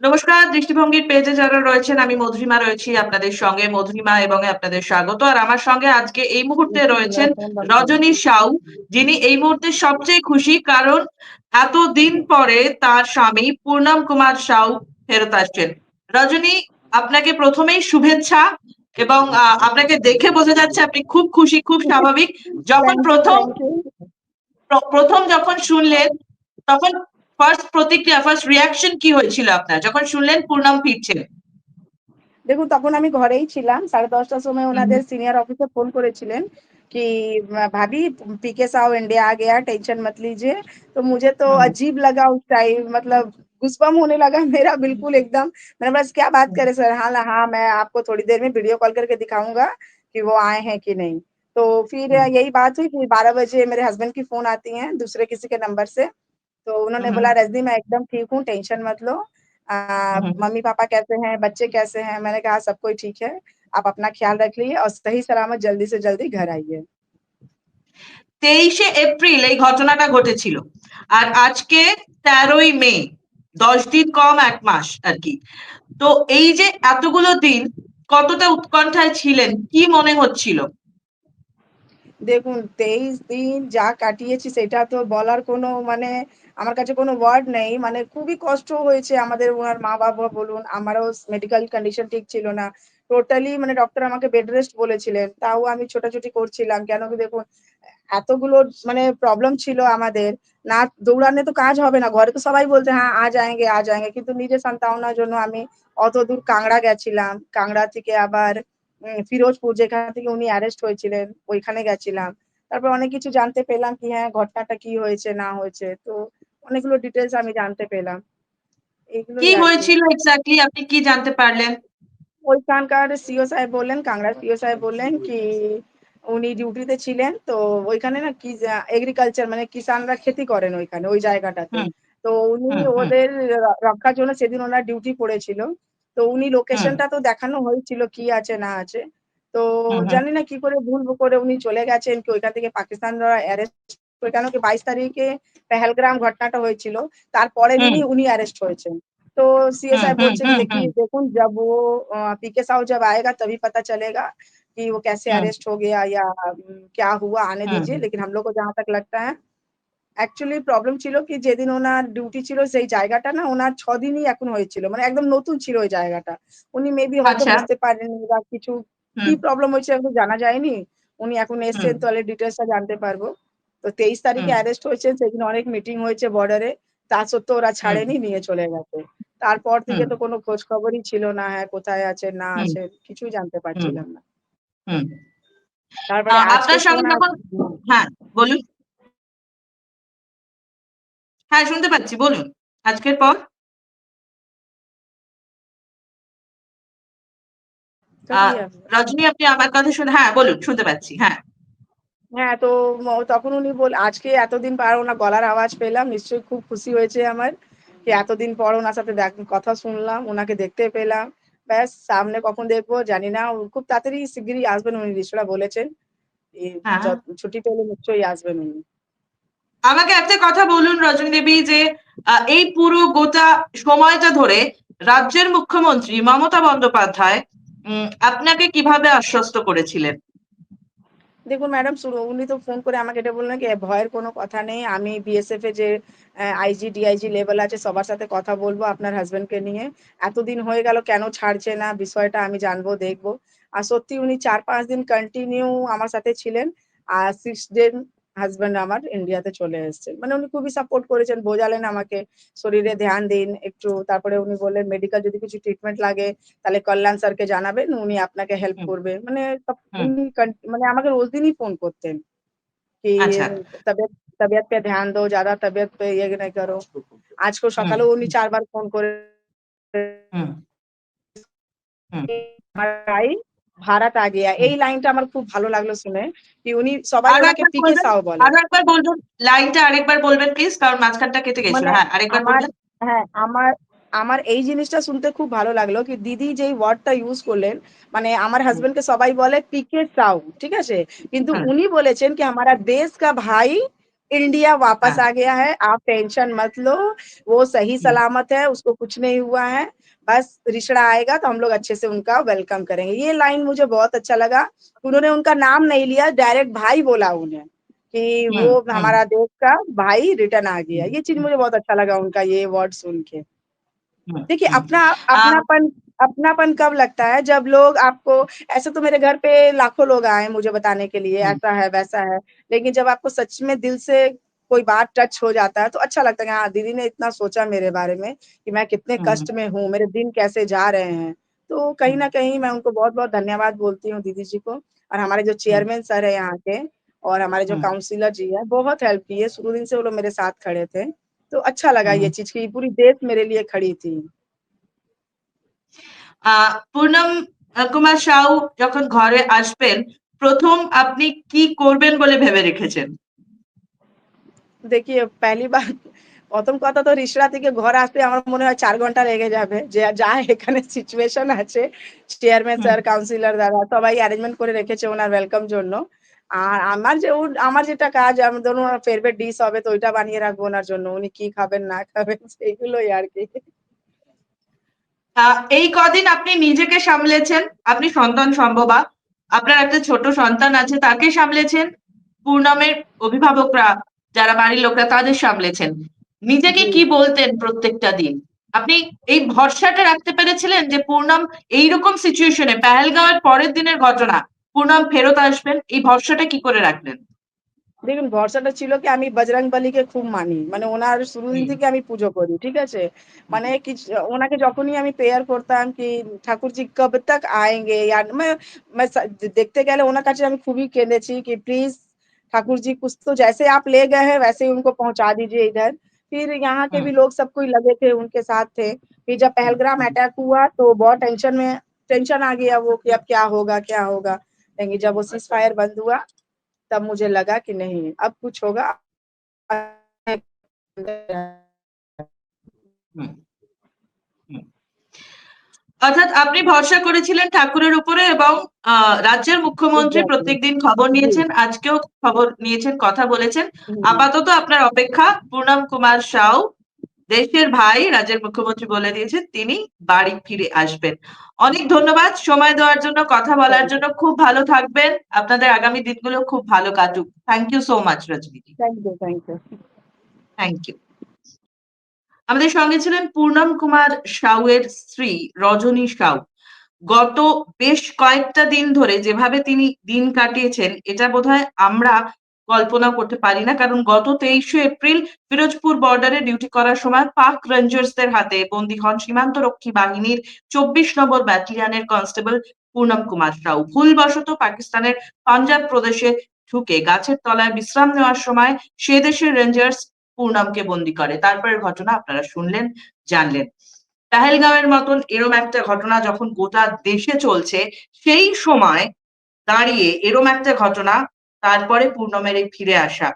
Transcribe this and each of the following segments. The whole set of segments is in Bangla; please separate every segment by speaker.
Speaker 1: নমস্কার দৃষ্টিভঙ্গির পেজে যারা রয়েছেন আমি মধুরিমা রয়েছি আপনাদের সঙ্গে। মধুরিমা এবং আপনাদের স্বাগত। আর আমার সঙ্গে আজকে এই মুহূর্তে রয়েছেন রজনী সাউ যিনি এই মুহূর্তে সবচেয়ে খুশি কারণ এতদিন পরে তার স্বামী পূর্ণম কুমার সাউ ফেরত আসছেন। রজনী আপনাকে প্রথমেই শুভেচ্ছা এবং আপনাকে দেখে বোঝা যাচ্ছে আপনি খুব খুশি খুব স্বাভাবিক। যখন প্রথম প্রথম যখন শুনলেন তখন ফার্স্ট প্রতিক্রিয়া ফার্স্ট রিয়াকশন কি হয়েছিল আপনার যখন শুনলেন পূর্ণম ফিরছে
Speaker 2: দেখুন তখন আমি ঘরেই ছিলাম সাড়ে দশটার সময় ওনাদের সিনিয়র অফিসে ফোন করেছিলেন कि भाभी पीके साहब इंडिया आ गया टेंशन मत लीजिए तो मुझे तो अजीब लगा उस टाइम मतलब गुस्बम होने लगा मेरा बिल्कुल एकदम मैंने बस क्या बात करे सर हाँ हाँ मैं आपको थोड़ी देर में वीडियो कॉल करके दिखाऊंगा कि वो आए हैं कि नहीं तो फिर यही बात हुई फिर बारह बजे मेरे हस्बैंड की फोन आती है दूसरे किसी के नंबर से तो उन्होंने बोला रजनी मैं एकदम ठीक हूँ टेंशन मत लो मम्मी पापा कैसे हैं बच्चे कैसे हैं मैंने कहा सब कोई ठीक है आप अपना ख्याल रख लीजिए और सही सलामत जल्दी से जल्दी घर आइए
Speaker 1: তেইশে এপ্রিল এই ঘটনাটা ঘটেছিল আর আজকে তেরোই মে দশ দিন কম এক মাস আর কি তো এই যে এতগুলো দিন কতটা উৎকণ্ঠায় ছিলেন কি মনে হচ্ছিল
Speaker 2: দেখুন, তেইশ দিন যা কাটিয়েছি সেটা তো বলার কোনো মানে আমার কাছে কোনো ওয়ার্ড নেই। মানে খুবই কষ্ট হয়েছে আমাদের ওনার মা বাবা বলুন, আমারও মেডিকেল কন্ডিশন ঠিক ছিল না। টোটালি মানে ডক্টর আমাকে বেড রেস্ট বলেছিলেন, তাও আমি ছোটাছুটি করছিলাম। কেন কি দেখুন, এতগুলো মানে প্রবলেম ছিল আমাদের। না, দৌড়ানে তো কাজ হবে না, ঘরে তো সবাই বলতে হ্যাঁ আজ যায়গে আজ যায়গে কিন্তু নিজের সন্তানার জন্য আমি অত দূর কাংড়া গেছিলাম। কাংড়া থেকে আবার ফিরোজপুর যেখান থেকে উনি অ্যারেস্ট হয়েছিলেন ওইখানে গেছিলাম। তারপর অনেক কিছু জানতে পেলাম কি হ্যাঁ ঘটনাটা কি হয়েছে না হয়েছে। তো অনেকগুলো ডিটেলস আমি জানতে পেলাম।
Speaker 1: কি হয়েছিল এক্স্যাক্টলি আপনি কি জানতে পারলেন?
Speaker 2: ওইখানকার সিও সাহেব বললেন কাংড়া সিও সাহেব বললেন কি উনি ডিউটিতে ছিলেন। তো ওইখানে না কি এগ্রিকালচার মানে কিষানরা খেতি করেন ওইখানে ওই জায়গাটাতে। তো উনি ওদের রক্ষার জন্য সেদিন ওনার ডিউটি পড়েছিল। তো উনি লোকেশনটা তো দেখানো হয়েছিল কি আছে না আছে তো জানি না কি করে ভুল করে উনি চলে গেছেন কি ওইখান থেকে পাকিস্তানরা অ্যারেস্ট কেন কি বাইশ তারিখে পেহেলগ্রাম ঘটনাটা হয়েছিল তারপরে দিনই উনি অ্যারেস্ট হয়েছেন तो सीए साहब बोलते हैं देखिए देखो जब वो पीके साहब जब आएगा तभी पता चलेगा कि वो कैसे अरेस्ट हो गया या क्या हुआ आने दीजिए लेकिन हम लोग को जहां तक लगता है অ্যাকচুয়ালি প্রবলেম ছিল কি যেদিন ওনার ডিউটি ছিল সেই জায়গাটা না ওনার ছ দিনই এখন হয়েছিল মানে একদম নতুন ছিল ওই জায়গাটা। উনি মেবি হয়তো বুঝতে পারেননি বা কিছু কি প্রবলেম হয়েছে এখন জানা যায়নি। উনি এখন এসছেন তাহলে ডিটেলসটা জানতে পারব। তো তেইশ তারিখে অ্যারেস্ট হয়েছেন সেদিন অনেক মিটিং হয়েছে বর্ডারে তা সত্ত্বেও ওরা ছাড়েনি নিয়ে চলে গেছে। তারপর থেকে তো কোনো খোঁজ খবরই ছিল না হ্যাঁ কোথায় আছে না আছে কিছুই জানতে পারছিলাম না।
Speaker 1: তারপরে আপনার সঙ্গে হ্যাঁ বলুন। হ্যাঁ শুনতে পাচ্ছি বলুন। আজকের পর? রজনী আপনি। আমার কথা শুনে হ্যাঁ বলুন শুনতে পাচ্ছি হ্যাঁ।
Speaker 2: হ্যাঁ তো তখন উনি বল আজকে এতদিন পর ওনার গলার আওয়াজ পেলাম নিশ্চয়ই খুব খুশি হয়েছে আমার যে এতদিন পর ওনার সাথে কথা শুনলাম ওনাকে দেখতে পেলাম। ব্যাস সামনে কখন দেখব জানি না খুব তাড়াতাড়ি শিগগিরই আসবেন উনি ঋষরা বলেছেন। ছুটি পেলে নিশ্চয়ই আসবেন উনি।
Speaker 1: আমাকে একটা কথা বলুন রজনী দেবী, যে এই পুরো গোটা সময়টা ধরে রাজ্যের মুখ্যমন্ত্রী মমতা বন্দ্যোপাধ্যায় আপনাকে কীভাবে আশ্বস্ত করেছিলেন?
Speaker 2: দেখুন ম্যাডাম উনি তো ফোন করে আমাকে এটা বললেন কি ভয়ের কোনো কথা নেই, আমি বিএসএফ এ যে আইজি ডিআইজি লেভেল আছে, সবার সাথে কথা বলব আপনার হাজবেন্ডকে নিয়ে। এতদিন হয়ে গেল, কেন ছাড়ছে না, বিষয়টা আমি জানব, দেখব। আর সত্যি উনি চার পাঁচ দিন কন্টিনিউ আমার সাথে ছিলেন। আর সিক্স দিন হাজব্যান্ড আমার ইন্ডিয়াতে চলে এসেছেন মানে উনি খুবই সাপোর্ট করেছেন বোঝালেন আমাকে শরীরে ধ্যান দিন একটু তারপরে উনি বললেন মেডিকেল যদি কিছু ট্রিটমেন্ট লাগে তাহলে কল্যাণ স্যারকে জানাবেন উনি আপনাকে হেল্প করবে মানে উনি মানে আমাকে রোজ দিনই ফোন করতেন কি তবিয়ত তবিয়ত पे ध्यान दो ज्यादा तबियत पे ये नहीं करो আজকে সকালে উনি চারবার ফোন করে ভারত আ গিয়া এই লাইনটা আমার খুব ভালো লাগলো শুনে কি উনি সবাই ওনাকে পিকে সাও বলে
Speaker 1: আরেকবার বলবেন লাইনটা আরেকবার বলবেন প্লিজ কারণ মাঝখানটা কেটে গেছিল হ্যাঁ আরেকবার বলবেন
Speaker 2: হ্যাঁ আমার আমার এই জিনিসটা শুনতে খুব ভালো লাগলো কি দিদি যেই ওয়ার্ডটা ইউজ করলেন মানে আমার হাজবেন্ডকে সবাই বলে পিকে সাউ ঠিক আছে কিন্তু উনি বলেছেন কি আমারা দেশ কা ভাই इंडिया वापस
Speaker 1: हाँ।
Speaker 2: आ गया है आप टेंशन मत लो वो सही
Speaker 1: हम्म।
Speaker 2: सलामत है उसको कुछ नहीं हुआ है बस रिश्ता आएगा तो हम लोग अच्छे से उनका वेलकम करेंगे ये लाइन मुझे बहुत अच्छा लगा उन्होंने उनका नाम नहीं लिया डायरेक्ट भाई बोला उन्हें कि
Speaker 1: हम्म,
Speaker 2: वो
Speaker 1: हम्म।
Speaker 2: हमारा देश का भाई रिटर्न आ गया ये चीज़
Speaker 1: हम्म।
Speaker 2: मुझे बहुत अच्छा लगा उनका ये वर्ड सुन के
Speaker 1: हम्म,
Speaker 2: देखिए
Speaker 1: हम्म।
Speaker 2: अपना अपनापन अपनापन कब लगता है जब लोग आपको ऐसे तो मेरे घर पे लाखों लोग आए मुझे बताने के लिए
Speaker 1: हम्म।
Speaker 2: ऐसा है वैसा है लेकिन जब आपको सच में दिल से कोई बात टच हो जाता है तो अच्छा लगता है कि हाँ दीदी ने इतना सोचा मेरे बारे में कि मैं कितने
Speaker 1: हम्म।
Speaker 2: कष्ट में हूँ मेरे दिन कैसे जा रहे हैं तो कहीं ना
Speaker 1: हम्म।
Speaker 2: कहीं मैं उनको बहुत बहुत धन्यवाद बोलती हूँ दीदी जी को और हमारे जो चेयरमैन सर है यहाँ के और हमारे जो
Speaker 1: हम्म।
Speaker 2: काउंसिलर जी है बहुत हेल्प की है शुरू दिन से वो लोग मेरे साथ खड़े थे तो अच्छा लगा ये
Speaker 1: हम्म।
Speaker 2: चीज की पूरी देश मेरे लिए खड़ी थी
Speaker 1: আহ পুনম আহ, কুমার সাউ যখন ঘরে আসবেন প্রথম আপনি কি করবেন বলে ভেবে রেখেছেন
Speaker 2: দেখিয়ে বার প্রথম কথা তো রিশরা থেকে ঘর আসতে আমার মনে হয় চার ঘণ্টা লেগে যাবে। যে যা এখানে সিচুয়েশন আছে চেয়ারম্যান। স্যার, কাউন্সিলর দ্বারা সবাই অ্যারেঞ্জমেন্ট করে রেখেছে ওনার ওয়েলকাম জন্য। আর আমার যে আমার যেটা কাজ আমি ধরুন ফেভারিট ডিশ হবে তো ওইটা বানিয়ে রাখব ওনার জন্য। উনি কি খাবেন না খাবেন সেইগুলোই আর
Speaker 1: কি এই কদিন আপনি নিজেকে সামলেছেন আপনি সন্তান সম্ভবা আপনার একটা ছোট সন্তান আছে তাকে সামলেছেন পূর্ণমের অভিভাবকরা যারা বাড়ির লোকরা তাদের সামলেছেন। নিজেকে কি বলতেন প্রত্যেকটা দিন? আপনি এই ভরসাটা রাখতে পেরেছিলেন যে পূর্ণাম এইরকম সিচুয়েশনে পেহেলগাঁওয়ের পরের দিনের ঘটনা পূর্ণাম ফেরত আসবেন এই ভরসাটা কি করে রাখলেন?
Speaker 2: দেখুন ভরসাটা ছিল কি আমি বজরং বালিকে খুব মানি। মানে ওনার শুরু দিন থেকে আমি পুজো করি ঠিক আছে? মানে ওনাকে যখনই আমি প্রেয়ার করতাম কি ঠাকুরজি কবে তক আয়েঙ্গে মানে, মানে, দেখতে গেলে ওনার কাছে আমি খুবই কেঁদেছি কি প্লিজ ठाकुर जी कुछ तो जैसे आप ले गए हैं वैसे ही उनको पहुँचा दीजिए इधर। फिर यहाँ के भी हाँ। लोग सब कोई लगे थे उनके साथ थे। फिर जब हाँ।
Speaker 1: पहलग्राम
Speaker 2: अटैक हुआ तो बहुत टेंशन में टेंशन आ गया वो कि अब क्या होगा क्या होगा। लेकिन जब वो सीज फायर बंद हुआ तब मुझे लगा कि नहीं अब कुछ होगा।
Speaker 1: हाँ। অর্থাৎ আপনি ভরসা করেছিলেন ঠাকুরের উপরে এবং রাজ্যের মুখ্যমন্ত্রী প্রত্যেকদিন খবর নিয়েছেন আজকেও খবর নিয়েছেন কথা বলেছেন। আপাতত আপনার অপেক্ষা পূর্ণম কুমার সাউ দেশের ভাই রাজ্যের মুখ্যমন্ত্রী বলে দিয়েছেন তিনি বাড়ি ফিরে আসবেন। অনেক ধন্যবাদ সময় দেওয়ার জন্য কথা বলার জন্য খুব ভালো থাকবেন। আপনাদের আগামী দিনগুলো খুব ভালো কাটুক। Thank you so much Rajaniji
Speaker 2: thank you thank you
Speaker 1: thank you আমাদের সঙ্গে ছিলেন পূর্ণম কুমার সাউয়ের স্ত্রী রজনী সাউ। গত বেশ কয়েকটা দিন ধরে যেভাবে তিনি দিন কাটিয়েছেন, এটা বোধহয় আমরা কল্পনা করতে পারি না। কারণ গত তেইশে এপ্রিল ফিরোজপুর বর্ডারে ডিউটি করার সময় পাক রেঞ্জার্সদের হাতে বন্দী হন সীমান্তরক্ষী বাহিনীর চব্বিশ নম্বর ব্যাটালিয়নের কনস্টেবল পূর্ণম কুমার সাউ। ভুলবশত পাকিস্তানের পাঞ্জাব প্রদেশে ঢুকে গাছের তলায় বিশ্রাম নেওয়ার সময় সে দেশের রেঞ্জার্স পূর্ণমকে বন্দি করে। তারপরের ঘটনা আপনারা শুনলেন, জানলেন। পেহেলগাঁওয়ের মতন এরম একটা ঘটনা যখন গোটা দেশে চলছে, সেই সময় দাঁড়িয়ে এরম একটা ঘটনা তারপরে পূর্ণমের এই ফিরে আসা।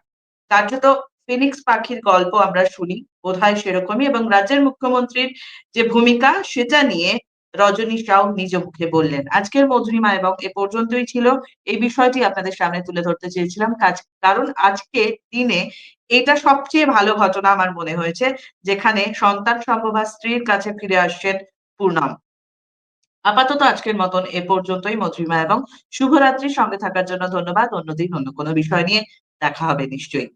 Speaker 1: কার্যত ফিনিক্স পাখির গল্প আমরা শুনি। বোধহয় সেরকমই এবং রাজ্যের মুখ্যমন্ত্রীর যে ভূমিকা, সেটা নিয়ে রজনী সাউ নিজ মুখে বললেন। আজকের মধুরিমা এবং এ পর্যন্তই ছিল। এই বিষয়টি আপনাদের সামনে তুলে ধরতে চেয়েছিলাম। কাজ- কারণ আজকে দিনে এটা সবচেয়ে ভালো ঘটনা আমার মনে হয়েছে, যেখানে সন্তান সম্ভবা স্ত্রীর কাছে ফিরে আসছেন পূর্ণম। আপাতত আজকের মতন এ পর্যন্তই মধুরিমা এবং শুভরাত্রির সঙ্গে থাকার জন্য ধন্যবাদ। অন্যদিন অন্য কোনো বিষয় নিয়ে দেখা হবে নিশ্চয়ই।